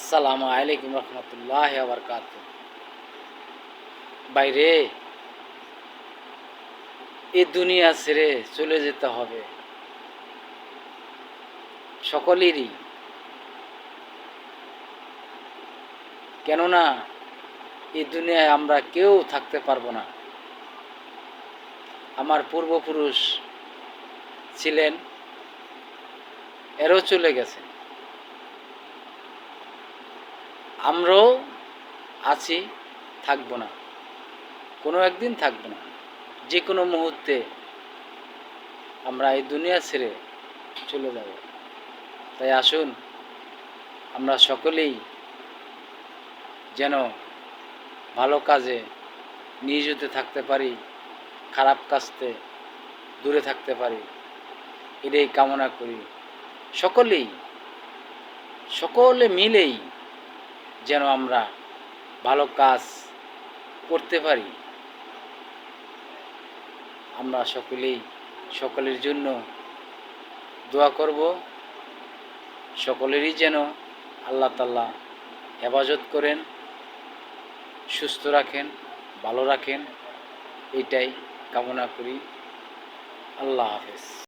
আসসালামু আলাইকুম রহমতুল্লাহ আবরকাত বাইরে, এই দুনিয়া ছেড়ে চলে যেতে হবে। সকলেরই। কেননা, এই দুনিয়ায় আমরা কেউ থাকতে পারব না। আমার পূর্বপুরুষ ছিলেন, এরও চলে গেছে আমরাও আছি, থাকব না। কোনো একদিন থাকব না। যে কোনো মুহূর্তে আমরা এই দুনিয়া ছেড়ে চলে যাব। তাই আসুন, আমরা সকলেই যেন ভালো কাজে নিয়োজিত থাকতে পারি, খারাপ কাজতে দূরে থাকতে পারি, এটাই কামনা করি। সকলেই, সকলে মিলেই যেন আমরা ভালো কাজ করতে পারি। আমরা সকলেই, সকলের জন্য দোয়া করব। সকলেরই যেন আল্লাহ তাল্লাহ হেফাজত করেন, সুস্থ রাখেন, ভালো রাখেন, এটাই কামনা করি। আল্লাহ হাফেজ।